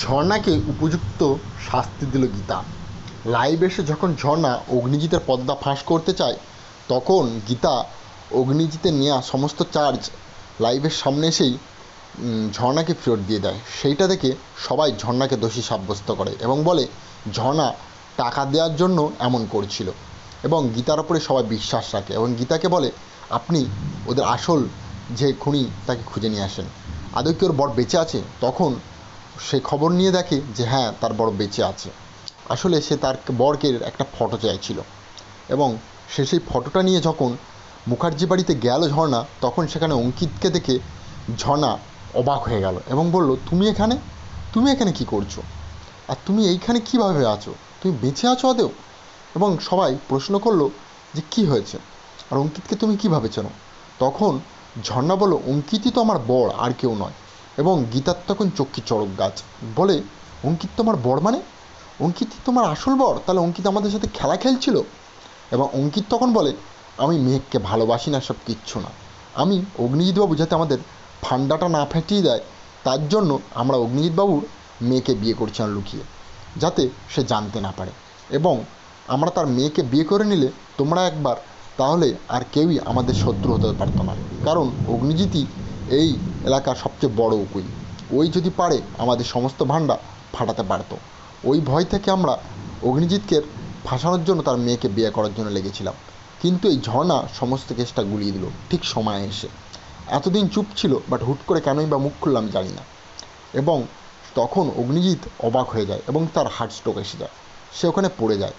ঝর্ণাকে উপযুক্ত শাস্তি দিল গীতা। লাইভ এসে যখন ঝর্ণা অগ্নিজিতের পদ্মা ফাঁস করতে চায়, তখন গীতা অগ্নিজিতের নেওয়া সমস্ত চার্জ লাইভের সামনে এসেই ঝর্ণাকে ফেরত দিয়ে দেয়। সেইটা দেখে সবাই ঝর্ণাকে দোষী সাব্যস্ত করে এবং বলে, ঝর্ণা টাকা দেওয়ার জন্য এমন করছিল। এবং গীতার ওপরে সবাই বিশ্বাস রাখে এবং গীতাকে বলে, আপনি ওদের আসল যে খুনি তাকে খুঁজে নিয়ে আসেন। আদৌ কি ওর বর বেঁচে আছে? তখন সে খবর নিয়ে দেখে যে হ্যাঁ তার বর বেঁচে আছে। আসলে সে তার বরকে একটা ফটো চাইছিল এবং সে সেই ফটোটা নিয়ে যখন মুখার্জি বাড়িতে গেল ঝর্ণা, তখন সেখানে অঙ্কিতকে দেখে ঝর্ণা অবাক হয়ে গেল এবং বলল, তুমি এখানে? তুমি এখানে কি করছ? আর তুমি এইখানে কীভাবে আছো? তুমি বেঁচে আছো আদেও এবং সবাই প্রশ্ন করল যে, কি হয়েছে? আর অঙ্কিতকে তুমি কীভাবে চেনো? তখন ঝর্ণা বলল, অঙ্কিতই তো আমার বর, আর কেউ নয়। এবং গীতার তখন চক্ষি চড়ক গাছ। বলে, অঙ্কিত তোমার বর মানে? অঙ্কিত তোমার আসল বর? তাহলে অঙ্কিত আমাদের সাথে খেলা খেলছিল? এবং অঙ্কিত তখন বলে, আমি মেঘকে ভালোবাসি না সব কিচ্ছু না। আমি অগ্নিজিৎবাবু যাতে আমাদের ফান্ডাটা না ফেটিয়ে দেয়, তার জন্য আমরা অগ্নিজিৎবাবুর মেয়েকে বিয়ে করছিলাম লুকিয়ে, যাতে সে জানতে না পারে। এবং আমরা তার মেয়েকে বিয়ে করে নিলে তোমরা একবার, তাহলে আর কেউই আমাদের শত্রু হতে পারতো না। কারণ অগ্নিজিৎই এই এলাকার সবচেয়ে বড় উকিল ওই যদি পারে, আমাদের সমস্ত ভাণ্ডা ফাটাতে পারতো। ওই ভয় থেকে আমরা অগ্নিজিৎকে ফাঁসানোর জন্য তার মেয়েকে বিয়ে করার জন্য লেগেছিলাম। কিন্তু এই ঝর্ণা সমস্ত কেসটা গুলিয়ে দিল, ঠিক সময়ে এসে। এতদিন চুপ ছিল বাট হুট করে কেনই বা মুখ খুললাম জানি না। এবং তখন অগ্নিজিৎ অবাক হয়ে যায় এবং তার হার্ট স্ট্রোক এসে যায়। সে ওখানে পড়ে যায়।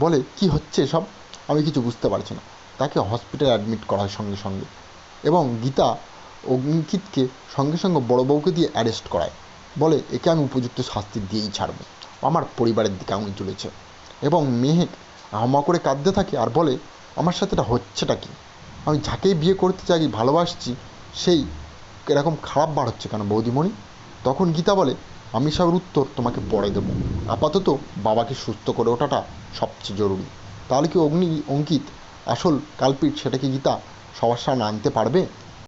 বলে, কি হচ্ছে সব আমি কিছু বুঝতে পারছি না। তাকে হসপিটালে অ্যাডমিট করা হয় সঙ্গে সঙ্গে। এবং গীতা অঙ্কিতকে সঙ্গে সঙ্গে বড় বউকে দিয়ে অ্যারেস্ট করায়। বলে, একে আমি উপযুক্ত শাস্তি দিয়েই ছাড়বো। আমার পরিবারের দিকে আঙুল চলেছে এবং মেহেক হামা করে কাঁদতে থাকে আর বলে, আমার সাথে এটা হচ্ছেটা কি? আমি যাকেই বিয়ে করতে চাই, ভালোবাসছি, সেই এরকম খারাপ বার হচ্ছে কেন বৌদিমণি? তখন গীতা বলে, আমি সবের উত্তর তোমাকে পরে দেবো। আপাতত বাবাকে সুস্থ করে ওঠাটা সবচেয়ে জরুরি। তাহলে কি অগ্নি অঙ্কিত আসল কালপিট সেটা কি গীতা সবার সামনে আনতে পারবে?